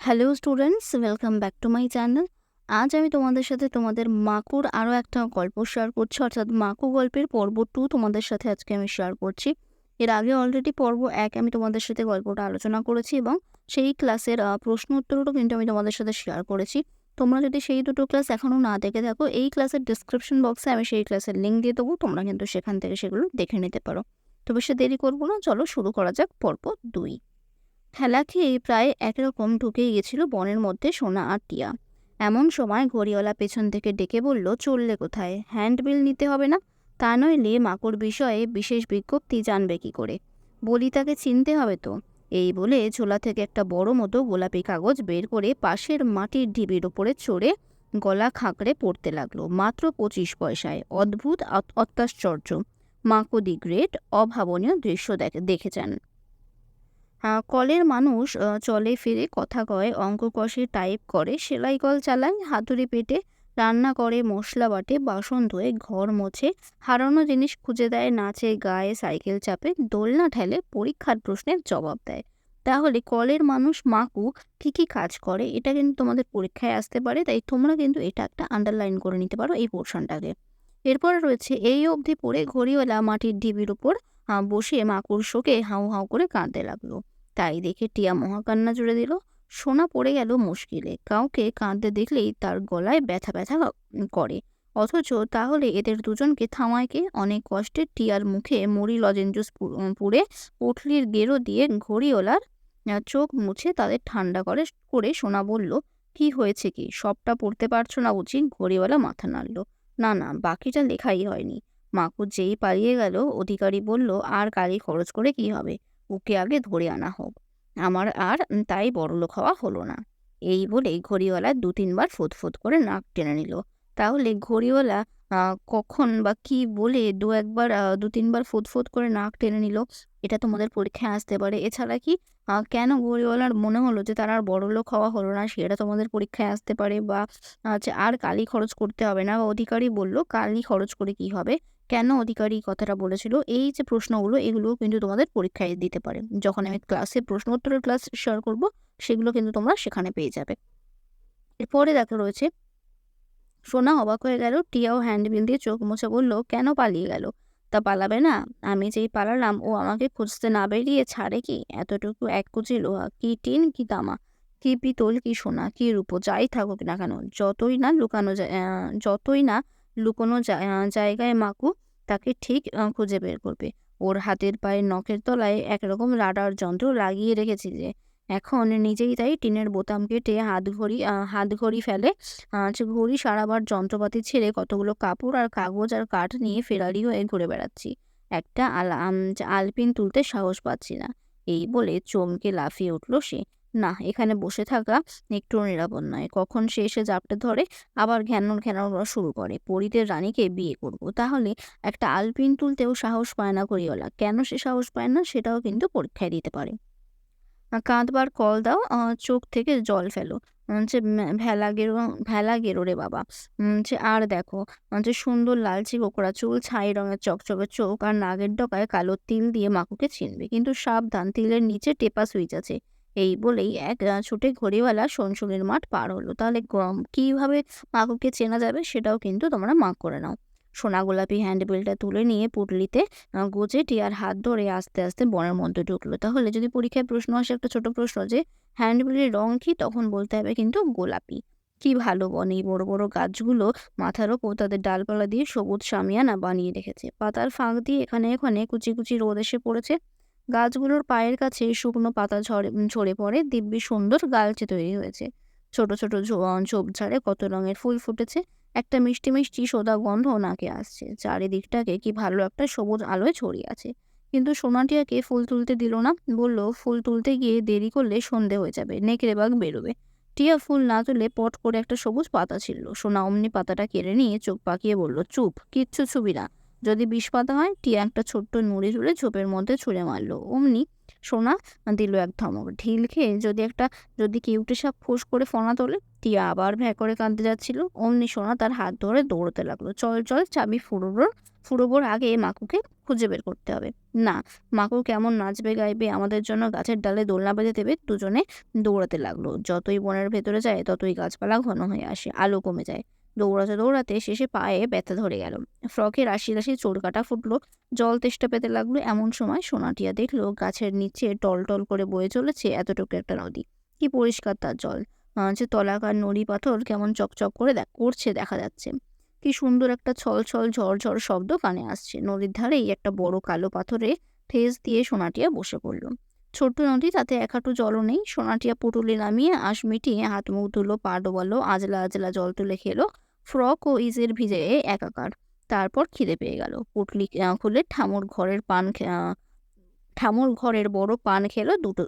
Hello students welcome back to my channel আজ আমি তোমাদের সাথে তোমাদের মাকুর আরও একটা গল্প শেয়ার করছি। অর্থাৎ মাকু গল্পের পর্ব টু তোমাদের সাথে আজকে আমি শেয়ার করছি। এর আগে অলরেডি পর্ব এক আমি তোমাদের সাথে গল্পটা আলোচনা করেছি এবং সেই ক্লাসের প্রশ্ন উত্তরটাও কিন্তু আমি তোমাদের সাথে শেয়ার করেছি। তোমরা যদি সেই দুটো ক্লাস এখনও না দেখে থাকো, এই ক্লাসের ডিসক্রিপশন বক্সে আমি সেই ক্লাসের লিঙ্ক দিয়ে দেবো। তোমরা কিন্তু সেখান থেকে সেগুলো দেখে নিতে পারো। তো বেশি দেরি করব না। চলো শুরু করা যাক পর্ব দুই। খেলা খেয়ে প্রায় একরকম ঢুকে গিয়েছিল বনের মধ্যে সোনা আর টিয়া। এমন সময় ঘড়িওয়ালা পেছন থেকে ডেকে বলল, চললে কোথায়? হ্যান্ডবিল নিতে হবে না? তা নইলে মাকড় বিষয়ে বিশেষ বিজ্ঞপ্তি জানবে কি করে? বলি তাকে চিনতে হবে তো। এই বলে ঝোলা থেকে একটা বড় মতো গোলাপি কাগজ বের করে পাশের মাটির ঢিবির ওপরে চড়ে গলা খাঁকড়ে পড়তে লাগল, মাত্র পঁচিশ পয়সায়। অদ্ভুত অত্যাশ্চর্য। মাকো দি গ্রেট, অভাবনীয় দৃশ্য দেখে, দেখেছেন। কলের মানুষ চলে ফিরে কথা কয়, অঙ্ক কষে টাইপ করে, সেলাই কল চালায়, হাতুড়ি পেটে রান্না করে, মশলা বাটে, বাসন ধোয়ে, ঘর মোছে, হারানো জিনিস খুঁজে দেয়, নাচে, গায়ে, সাইকেল চাপে, দোলনা ঠেলে, পরীক্ষার প্রশ্নের জবাব দেয়। তাহলে কলের মানুষ মাকু কি কি কাজ করে, এটা কিন্তু তোমাদের পরীক্ষায় আসতে পারে, তাই তোমরা কিন্তু এটা একটা আন্ডারলাইন করে নিতে পারো এই পোর্শনটাকে এরপরে রয়েছে, এই অবধি পড়ে ঘড়িওয়ালা মাটির ঢিবির উপর বসে মাকুর শোকে হাউ হাউ করে কাঁদতে লাগল। তাই দেখে টিয়া মহাকান্না জুড়ে দিল। সোনা পড়ে গেল মুশকিলে। কাউকে কাঁদতে দেখলেই তার গলায় ব্যথা ব্যথা করে। অথচ তাহলে এদের দুজনকে থামায় কে? অনেক কষ্টে টিয়ার মুখে মুড়ি লজেঞ্জুস পু- উম, পুড়ে পুটলির গেরো দিয়ে ঘড়িওলার চোখ মুছে তাদের ঠান্ডা করে করে সোনা বলল কি হয়েছে কি? সবটা পড়তে পারছ না বুঝি? ঘড়িওয়ালা মাথা নাড়ল না না বাকিটা লেখাই হয়নি। মাকু যেই পালিয়ে গেল অধিকারী বলল আর কালি খরচ করে কি হবে? ওকে আগে ধরে আনা হোক। আমার আর তাই বড়লোক হওয়া হলো না। এই বলে ঘড়িওয়ালা দু তিনবার ফুটফুট করে নাক টেনে নিল। তাহলে ঘড়িওয়ালা কখন বা কি বলে দু একবার দু তিনবার ফুটফুট করে নাক টেনে নিল? এটা তোমাদের পরীক্ষায় আসতে পারে। এছাড়া কি কেন ঘড়িওয়ালার মনে হলো যে তার আর বড়লোক হওয়া হলো না? সেটা তোমাদের পরীক্ষায় আসতে পারে বা হচ্ছে আর কালি খরচ করতে হবে না? বা অধিকারী বলল, কালি খরচ করে কি হবে? কেন অধিকারী কথাটা বলেছিল? এই যে প্রশ্নগুলো, এগুলোও কিন্তু তোমাদের পরীক্ষায় দিতে পারে। যখন আমি ক্লাসে প্রশ্ন উত্তরের ক্লাস শেয়ার করব, সেগুলো কিন্তু তোমরা সেখানে পেয়ে যাবে। এরপরে দেখা রয়েছে, সোনা অবাক হয়ে গেল, টিয়াও হ্যান্ডবিল দিয়ে চোখ মুছে বলল, কেন পালিয়ে গেল? তা পালাবে না। আমি যেই পালালাম, ও আমাকে খুঁজতে না বেরিয়ে ছাড়ে কি? এতটুকু এক কুচি লোহা, কি টিন, কি তামা, কি পিতল, কি সোনা, কি রূপো, যাই থাকুক না কেন, যতই না লুকানো যায় যতই না লুকোনো জায়গায় মাকু তাকে ঠিক খুঁজে বের করবে। ওর হাতের পায়ের নখের তলায় একরকম রাডার যন্ত্র লাগিয়ে রেখেছি যে, এখন নিজেই তাই টিনের বোতাম কেটে হাত ঘড়ি হাত ঘড়ি ফেলে ঘড়ি সারাবার যন্ত্রপাতি ছেড়ে কতগুলো কাপড় আর কাগজ আর কাঠ নিয়ে ফেরারি হয়ে ঘুরে বেড়াচ্ছি। একটা আল আলপিন তুলতে সাহস পাচ্ছি না। এই বলে চমকে লাফিয়ে উঠল সে। না এখানে বসে থাকা একটু নিরাপদ নয়। কখন সে এসে জাপটে ধরে আবার ঘ্যানর ঘ্যানর শুরু করে। পরীদের রানীকে বিয়ে করব। তাহলে একটা আলপিন তুলতেও সাহস পায় না করিওলা। কেন সে সাহস পায় না সেটাও কিন্তু পরীক্ষায় দিতে পারে। আহ, কাঁদবার কল দাও চোখ থেকে জল ফেলো। যে ভেলা গেরো ভেলা গেরো রে বাবা। যে আর দেখো যে সুন্দর লালচে কোকড়া চুল ছাই রঙের চকচকে চোখ আর নাগের ডকায় কালো তিল দিয়ে মাকুকে চিনবে। কিন্তু সাবধান তিলের নিচে টেপা সুইচ আছে। এই বলেই এক ছুটে ঘড়িওয়ালা সনসনের মাঠ পার হলো। তাহলে কীভাবে মাকুকে চেনা যাবে সেটাও কিন্তু তোমরা মার্ক করে নাও। সোনা গোলাপি হ্যান্ডবিলটা তুলে নিয়ে পুটলিতে গোজে টিয়ার হাত ধরে আস্তে আস্তে বনের মধ্যে ঢুকলো। তাহলে যদি পরীক্ষায় প্রশ্ন আসে একটা ছোট প্রশ্ন যে হ্যান্ডবিলের রং কি? তখন বলতে হবে কিন্তু গোলাপি। কি ভালো বন, এই বড় বড় গাছগুলো মাথার ওপর তাদের ডালপালা দিয়ে সবুজ সামিয়ানা বানিয়ে রেখেছে। পাতার ফাঁক দিয়ে এখানে এখানে কুচি কুচি রোদ এসে পড়েছে। গাছগুলোর পায়ের কাছে শুকনো পাতা ঝরে ঝরে পড়ে। দিব্যি সুন্দর গালচে তৈরি হয়েছে। ছোট ছোট ঝোপঝাড়ে কত রঙের ফুল ফুটেছে। একটা মিষ্টি মিষ্টি সোদা গন্ধ নাকে আসছে। চারিদিকটাকে কি ভালো একটা সবুজ আলোয় ছড়িয়ে আছে। কিন্তু সোনাটিয়াকে ফুল তুলতে দিল না। বলল, ফুল তুলতে গিয়ে দেরি করলে সন্ধে হয়ে যাবে। নেকড়ে বাঘ বেরোবে। টিয়া ফুল না তুলে পট করে একটা সবুজ পাতা ছিল সোনা অমনি পাতাটা কেড়ে নিয়ে চোখ পাকিয়ে বলল, চুপ, কিচ্ছু ছুবি না। যদি বিষ পাতা হয় টিয়া একটা ছোট্ট নুড়ি তুলে ঝোপের মধ্যে ছুঁড়ে মারলো। অমনি সোনা দিল এক ধমক। ঢিল খেয়ে যদি একটা, যদি কিউটে সাপ ফোঁস করে ফোনা তোলে টিয়া আবার ভ্যা করে কাঁদতে যাচ্ছিল। অমনি সোনা তার হাত ধরে দৌড়তে লাগল। চল চল, চাবি ফুরোবোর ফুরোবোর আগে মাকুকে খুঁজে বের করতে হবে। না, মাকু কেমন নাচবে, গাইবে, আমাদের জন্য গাছের ডালে দোলনা বেঁধে দেবে, দুজনে দৌড়াতে লাগল। যতই বনের ভেতরে যায়, ততই গাছপালা ঘন হয়ে আসে, আলো কমে যায়। দৌড়াতে দৌড়াতে শেষে পায়ে ব্যথা ধরে গেল। ফ্রকের রাশি রাশি চোর কাটা ফুটলো। জল তেষ্টা পেতে লাগল। এমন সময় সোনাটিয়া দেখল গাছের নিচে টল টল করে বয়ে চলেছে এতটুকু একটা নদী। কি পরিষ্কার তার জল। যে তলাকার নড়ি পাথর কেমন চকচক করে করছে, দেখা যাচ্ছে। কি সুন্দর একটা ছল ছল ঝড় শব্দ কানে আসছে। নদীর ধারেই একটা বড় কালো পাথরে ঠেস দিয়ে সোনাটিয়া বসে পড়ল। ছোট্ট নদী, তাতে এক হাঁটু জলও নেই। সোনাটিয়া পুটুলি নামিয়ে আঁশ মিটিয়ে হাত মুখ ধুলো, পা ডোবালো, আজলা আজলা জল তুলে খেলো। ফ্রক ও ইজের ভিজে একাকার। তারপর খিদে পেয়ে গেল। পুটলি খুলে ঠামুর ঘরের পান ঠামুর ঘরের বড় পান খেলো দুটো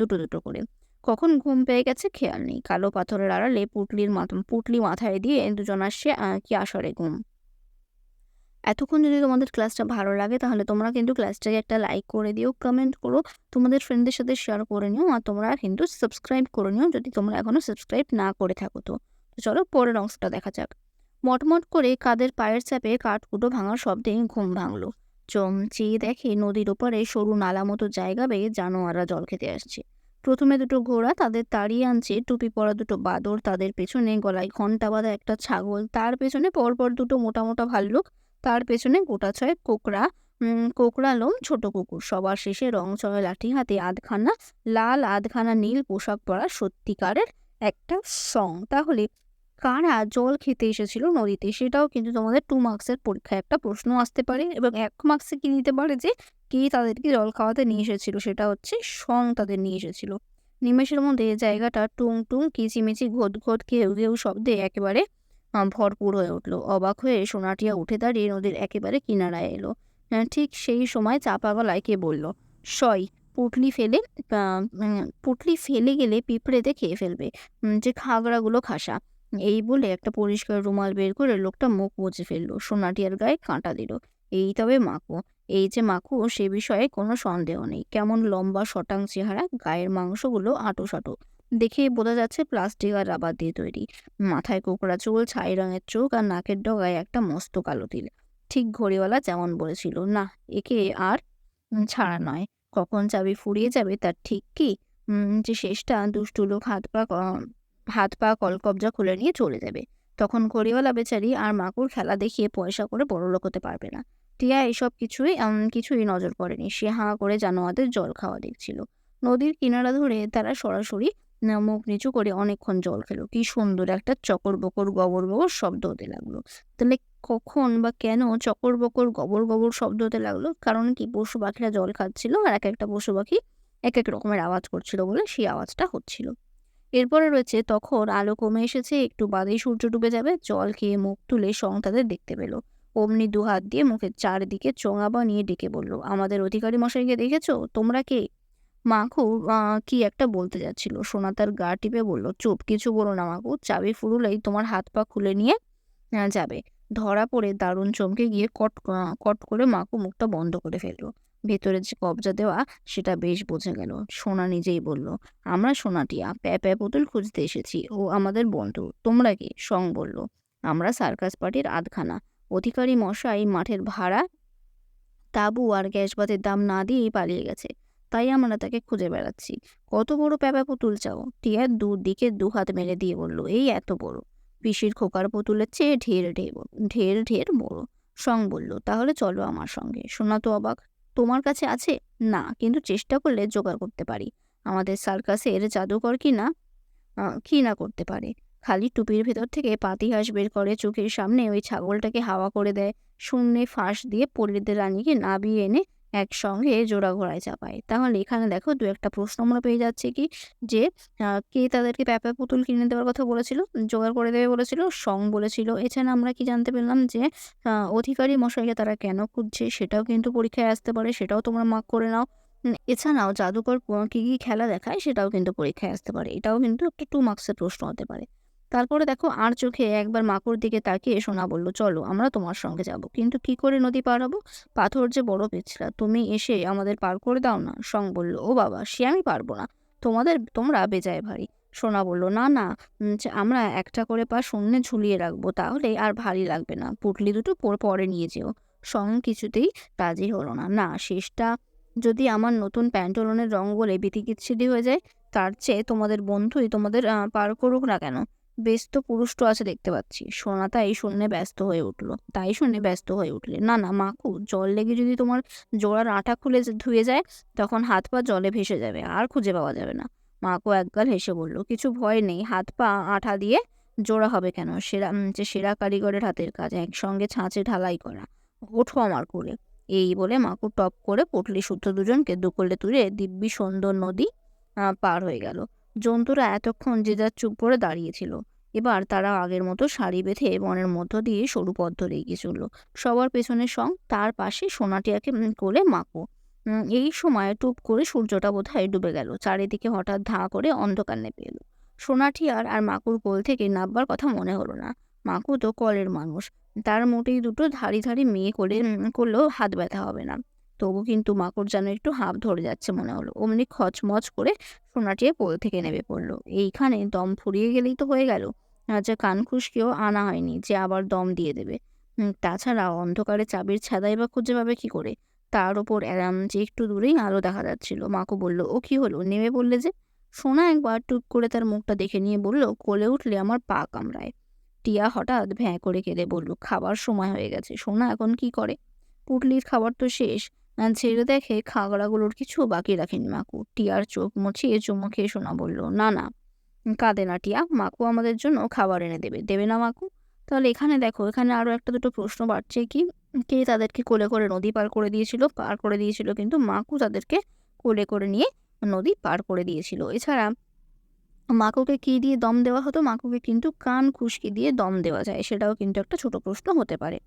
দুটো দুটো করে। কখন ঘুম পেয়ে গেছে খেয়াল নেই। কালো পাথরের আড়ালে পুটলির মাথা, পুটলি মাথায় দিয়ে দুজন আসছে কি আসরে ঘুম। এতক্ষণ যদি তোমাদের ক্লাসটা ভালো লাগে, তাহলে তোমরা কিন্তু ক্লাসটাকে একটা লাইক করে দিও কমেন্ট করো, তোমাদের ফ্রেন্ডদের সাথে শেয়ার করে নিও, আর তোমরা কিন্তু সাবস্ক্রাইব করে নিও যদি তোমরা এখনও সাবস্ক্রাইব না করে থাকো তো। চলো পরের অংশটা দেখা যাক। মটমট করে কাদের পায়ের চাপে কাঠকুটো ভাঙার শব্দে ঘুম ভাঙলো। চমচিয়ে দেখে নদীর ওপারে সরু নালা মতো জায়গা বেয়ে জানোয়াররা জল খেতে আসছে। প্রথমে দুটো ঘোড়া তাদের তাড়িয়ে আনছে, টুপি পরা দুটো বাদর তাদের পেছনে গলায় ঘণ্টা বাঁধা একটা ছাগল, তার পেছনে পরপর দুটো মোটা মোটা ভাল্লুক তার পেছনে গোটা ছয় কোকড়া কোকড়া লোম, ছোট কুকুর। সবার শেষে রং চড়া লাঠি হাতে আধখানা, লাল আধখানা নীল পোশাক পরা সত্যিকারের একটা সং। তাহলে কারা জল খেতে এসেছিল নদীতে? সেটাও কিন্তু তোমাদের টু মার্কসের পরীক্ষায় একটা প্রশ্ন আসতে পারে এবং এক মার্কসে কি নিতে পারে যে, কে তাদেরকে জল খাওয়াতে নিয়ে এসেছিল? সেটা হচ্ছে সং তাদের নিয়ে এসেছিল। নিমেষের মধ্যে জায়গাটা টুং টুং, কিচিমিচি ঘোট ঘোট ঘেউ ঘেউ শব্দে একেবারে ভরপুর হয়ে উঠল। অবাক হয়ে সোনাটিয়া উঠে দাঁড়িয়ে নদীর একেবারে কিনারায় এলো। ঠিক সেই সময় চাপা গলায় কে বলল, সই, পুটলি ফেলে পুটলি ফেলে গেলে পিঁপড়েতে খেয়ে ফেলবে। যে খাগড়াগুলো খাসা। এই বলে একটা পরিষ্কার রুমাল বের করে লোকটা মুখ মুছে ফেলল। সোনাটিয়ার গায়ে কাঁটা দিল। এই তবে মাকু, এই যে মাকু, সে বিষয়ে কোনো সন্দেহ নেই। কেমন লম্বা শটাং চেহারা, গায়ের মাংসগুলো আটো সাটো দেখে বোঝা যাচ্ছে প্লাস্টিক আর রাবার দিয়ে তৈরি। মাথায় কোকড়া চুল, ছাই রঙের চোখ আর নাকের ডগায় একটা মস্ত কালো তিল। ঠিক ঘড়িওয়ালা যেমন বলেছিল, না, একে আর ছাড়া নয়। কখন চাবি ফুরিয়ে যাবে তার ঠিক কি? যে শেষটা দুষ্টু লোক হাত পা হাত পা কলকবজা খুলে নিয়ে চলে যাবে। তখন ঘড়িওয়ালা বেচারি আর মাকুর খেলা দেখিয়ে পয়সা করে বড়লোক হতে পারবে না। টিয়া এসব কিছুই কিছুই নজর পড়েনি। সে হাঁ করে জানোয়াদের জল খাওয়া দেখছিল। নদীর কিনারা ধরে তারা সরাসরি মুখ নিচু করে অনেকক্ষণ জল খেলো। কি সুন্দর একটা চকর বকর গবর গবর শব্দ হতে লাগল। তাহলে কখন বা কেন চকর বকর গবর গবর শব্দ হতে লাগল? কারণ কি পশু পাখিরা জল খাচ্ছিল আর এক একটা পশু পাখি এক এক রকমের আওয়াজ করছিল বলে সেই আওয়াজটা হচ্ছিল। এরপরে রয়েছে তখন আলো কমে এসেছে, একটু বাদেই সূর্য ডুবে যাবে, জল খেয়ে মুখ তুলে সং তাদের দেখতে পেল। অমনি দু হাত দিয়ে মুখের চারদিকে চোঙা বানিয়ে ডেকে বলল, আমাদের অধিকারী মশাইকে দেখেছ? তোমরা কে? মাকু কি একটা বলতে যাচ্ছিল। সোনা তার গা টিপে বলল, চুপ, কিছু বলো না মাকু চাবি ফুরুলেই তোমার হাত পা খুলে নিয়ে যাবে। ধরা পড়ে দারুণ চমকে গিয়ে কট কট করে মাকু মুখটা বন্ধ করে ফেলল। ভেতরে যে কবজা দেওয়া, সেটা বেশ বোঝা গেল। সোনা নিজেই বলল, আমরা সোনাটিয়া, প্যা প্যা পুতুল খুঁজতে এসেছি। ও আমাদের বন্ধু, তোমরা কি? সং বলল, আমরা সার্কাস পার্টির আধখানা। অধিকারী মশাই মাঠের ভাড়া, তাবু আর গ্যাস বাতের দাম না দিয়েই পালিয়ে গেছে। তাই আমরা তাকে খুঁজে বেড়াচ্ছি। কত বড় প্যাপা পুতুল চাও? টিয়ার দূর দিকে দু হাত মেলে দিয়ে বলল, এই এত বড়। পিসির খোকার পুতুলের চেয়ে ঢের ঢের ঢের ঢের বড়। সং বলল, তাহলে চলো আমার সঙ্গে। শোনা তো অবাক। তোমার কাছে আছে? না, কিন্তু চেষ্টা করলে জোগাড় করতে পারি। আমাদের সার্কাসের জাদুকর কি না? কি না করতে পারে। খালি টুপির ভেতর থেকে পাতি হাঁস বের করে চোখের সামনে ওই ছাগলটাকে হাওয়া করে দেয়। শূন্যে ফাঁস দিয়ে পরিদের রানীকে নাবিয়ে এনে একসঙ্গে জোড়া ঘোড়ায় চাপায়। তাহলে এখানে দেখো দু একটা প্রশ্ন আমরা পেয়ে যাচ্ছে কি? যে কে তাদেরকে প্যাপা পুতুল কিনে দেওয়ার কথা বলেছিল? জোগাড় করে দেবে বলেছিল, সং বলেছিল। এছাড়া আমরা কি জানতে পেলাম যে অধিকারী মশাইকে তারা কেন খুঁজছে সেটাও কিন্তু পরীক্ষায় আসতে পারে, সেটাও তোমরা মার্ক করে নাও। এছাড়াও জাদুকর কী কী খেলা দেখায় সেটাও কিন্তু পরীক্ষায় আসতে পারে। এটাও কিন্তু একটা টু মার্কসের প্রশ্ন হতে পারে। তারপরে দেখো আর চোখে একবার মাকুর দিকে তাকিয়ে সোনা বলল, চলো আমরা তোমার সঙ্গে যাব। কিন্তু কি করে নদী পার হব? পাথর যে বড় পিছলা, তুমি এসে আমাদের পার করে দাও না? সং বলল, ও বাবা, সে আমি পারব না। তোমাদের, তোমরা বেজায় ভারী। সোনা বলল, না না আমরা একটা করে পা শূন্যে ঝুলিয়ে রাখব, তাহলে আর ভারী লাগবে না। পুটলি দুটো পর- নিয়ে যেও। সং কিছুতেই রাজি হলো না। না, শেষটা যদি আমার নতুন প্যান্টলনের রং বলে বিতিকিচ্ছিরি হয়ে যায়, তার চেয়ে তোমাদের বন্ধুই তোমাদের পার করুক না কেন? বেশ তো পুরুষ তো আছে দেখতে পাচ্ছি। সোনা তাই শুনে ব্যস্ত হয়ে উঠল। তাই শুনে ব্যস্ত হয়ে উঠলে। না না, মাকু, জল লেগে যদি তোমার জোড়ার আঠা খুলে ধুয়ে যায়, তখন হাত পা জলে ভেসে যাবে। আর খুঁজে পাওয়া যাবে না। মাকু একগাল হেসে বলল, কিছু ভয় নেই। হাত পা আঠা দিয়ে জোড়া হবে কেন? সেরা যে সেরা কারিগরের হাতের কাজ। একসঙ্গে ছাঁচে ঢালাই করা। ওঠো আমার কোলে। এই বলে মাকু টপ করে পটলি শুদ্ধ দুজনকে দুকলে তুলে দিব্যি সুন্দর নদী পার হয়ে গেল। জন্তুরা এতক্ষণ যে যার চুপ করে দাঁড়িয়েছিল এবার তারা আগের মতো সারি বেঁধে বনের মধ্য দিয়ে সরু পথ ধরে এগিয়ে চলল। সবার পেছনে সং, তার পাশে সোনাটিয়াকে কোলে মাকু এই সময় টুপ করে সূর্যটা বোধহয় ডুবে গেল। চারিদিকে হঠাৎ ধা করে অন্ধকার নেপে এলো। সোনাটিয়ার আর মাকুর কোল থেকে নাববার কথা মনে হলো না। মাকু তো কলের মানুষ। তার মোটেই দুটো ধারি ধারি মেয়ে কোলে করলেও হাত ব্যথা হবে না। তবু কিন্তু মাকুর যেন একটু হাঁপ ধরে যাচ্ছে মনে হলো। অমনি খচমচ করে সোনাটিয়া পোল থেকে নেমে পড়ল। এইখানে দম ফুরিয়ে গেলেই তো হয়ে গেল। যে কানখুশকেও আনা হয়নি যে আবার দম দিয়ে দেবে। তাছাড়া অন্ধকারে চাবির ছাদাই বা খুঁজে পাবে কি করে? তার ওপর এরাম যে একটু দূরেই আলো দেখা যাচ্ছিল। মাকু বলল, ও কি হলো? নেমে বললে যে, সোনা একবার টুক করে তার মুখটা দেখে নিয়ে বলল, কোলে উঠলে আমার পা কামড়ায়। টিয়া হঠাৎ ভ্যাঁ করে কেঁদে বলল, খাবার সময় হয়ে গেছে। সোনা এখন কি করে? পুটলির খাবার তো শেষ। ছেড়ে দেখে খাগড়াগুলোর কিছু বাকি রাখেনি মাকু। টিয়ার চোখ মুছিয়ে চুমু খেয়ে শোনা বলল, না না, কাঁদে না টিয়া। মাকু আমাদের জন্য খাবার এনে দেবে। দেবে না মাকু? তাহলে এখানে দেখো, এখানে আরও একটা দুটো প্রশ্ন বাড়ছে কি? কে তাদেরকে কোলে করে নদী পার করে দিয়েছিল? পার করে দিয়েছিল কিন্তু মাকু তাদেরকে কোলে করে নিয়ে নদী পার করে দিয়েছিল। এছাড়া মাকুকে কি দিয়ে দম দেওয়া হতো? মাকুকে কিন্তু কান খুশকি দিয়ে দম দেওয়া যায়। সেটাও কিন্তু একটা ছোট প্রশ্ন হতে পারে।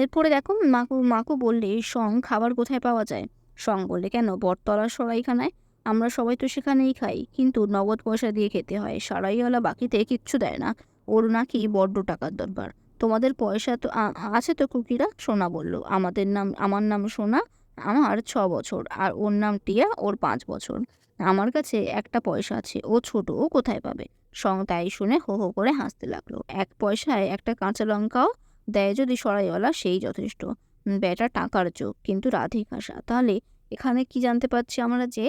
এরপরে দেখো মাকু মাকু বললে সং খাবার কোথায় পাওয়া যায়? সং বললে, কেন? বটতলার সরাইখানায় আমরা সবাই তো সেখানেই খাই, কিন্তু নগদ পয়সা দিয়ে খেতে হয়, সারাইওয়ালা বাকিতে কিচ্ছু দেয় না, ওর নাকি বড্ড টাকার দরকার তোমাদের পয়সা তো আছে তো কুকিরা? সোনা বলল, আমাদের নাম, আমার নাম সোনা, আমার ছ বছর, আর ওর নাম টিয়া, ওর পাঁচ বছর, আমার কাছে একটা পয়সা আছে, ও ছোট, ও কোথায় পাবে? সং তাই শুনে হো হো করে হাসতে লাগল, এক পয়সায় একটা কাঁচা লঙ্কাও দেয় যদি সরাইওয়ালা সেই যথেষ্ট। বেটা টাকার চোখ কিন্তু রাধিকাশা তাহলে এখানে কি জানতে পারছি আমরা যে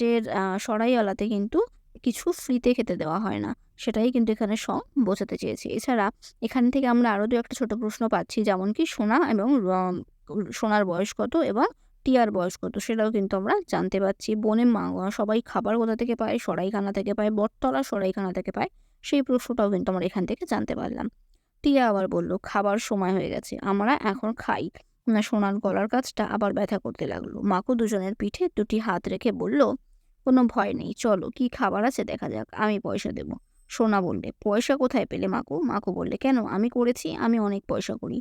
যে সরাইওয়ালাতে কিন্তু কিছু ফ্রিতে খেতে দেওয়া হয় না। সেটাই কিন্তু এখানে সং বোঝাতে চেয়েছে। এছাড়া এখান থেকে আমরা আরও দু একটা ছোট প্রশ্ন পাচ্ছি, যেমন কি সোনা এবং সোনার বয়স কত এবং টিয়ার বয়স কত, সেটাও কিন্তু আমরা জানতে পারছি। বনে মা সবাই খাবার কোথা থেকে পায়? সরাইখানা থেকে পায়, বটতলা সরাইখানা থেকে পায়। সেই প্রশ্নটাও কিন্তু আমরা এখান থেকে জানতে পারলাম। টিয়া আবার বলল, খাবার সময় হয়ে গেছে, আমরা এখন খাই। না, সোনার গলার কাজটা আবার ব্যথা করতে লাগল। মাকু দুজনের পিঠে দুটি হাত রেখে বলল, কোনো ভয় নেই, চলো, কি খাবার আছে দেখা যাক, আমি পয়সা দেব। সোনা বললে, পয়সা কোথায় পেলে মাকু? মাকু বললে, কেন, আমি করেছি, আমি অনেক পয়সা করি।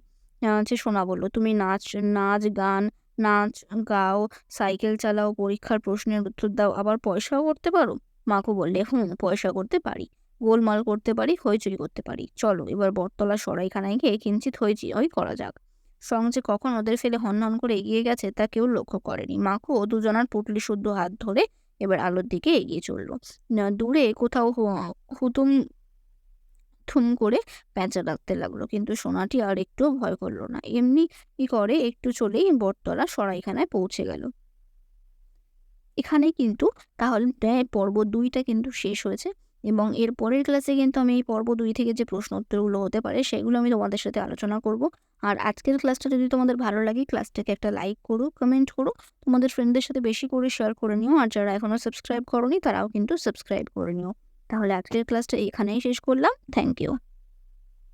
যে সোনা বলল, তুমি নাচ নাচ গান, নাচ গাও, সাইকেল চালাও, পরীক্ষার প্রশ্নের উত্তর দাও, আবার পয়সাও করতে পারো? মাকু বললে, হুম, পয়সা করতে পারি। গোলমাল করতে পারি, হইচই করতে পারি। চলো, এবার বটতলা সরাইখানায় গিয়ে কিঞ্চিত হইচই করা যাক। সং যে কখন ওদের ফেলে হনহন করে এগিয়ে গেছে তা কেউ লক্ষ্য করেনি। মাকু দুজনার পুটলি শুদ্ধ হাত ধরে এবার আলোর দিকে এগিয়ে চলল। দূরে কোথাও হুতুম, থুম করে প্যাঁচা ডাকতে লাগল, কিন্তু সোনাটি আর একটু ভয় করল না। এমনি কি করে, একটু চলেই বটতলা সরাইখানায় পৌঁছে গেল। এখানেই কিন্তু তাহলে, পর্ব দুইটা কিন্তু শেষ হয়েছে। এবং এর পরের ক্লাসে কিন্তু আমি এই পর্ব দুই থেকে যে প্রশ্ন উত্তরগুলো হতে পারে, সেগুলো আমি তোমাদের সাথে আলোচনা করব। আর আজকের ক্লাসটা যদি তোমাদের ভালো লাগে ক্লাসটাকে একটা লাইক করো কমেন্ট করো। তোমাদের ফ্রেন্ডদের সাথে বেশি করে শেয়ার করে নিও। আর যারা এখনও সাবস্ক্রাইব করোনি, তারাও কিন্তু সাবস্ক্রাইব করে নিও। তাহলে আজকের ক্লাসটা এখানেই শেষ করলাম। Thank you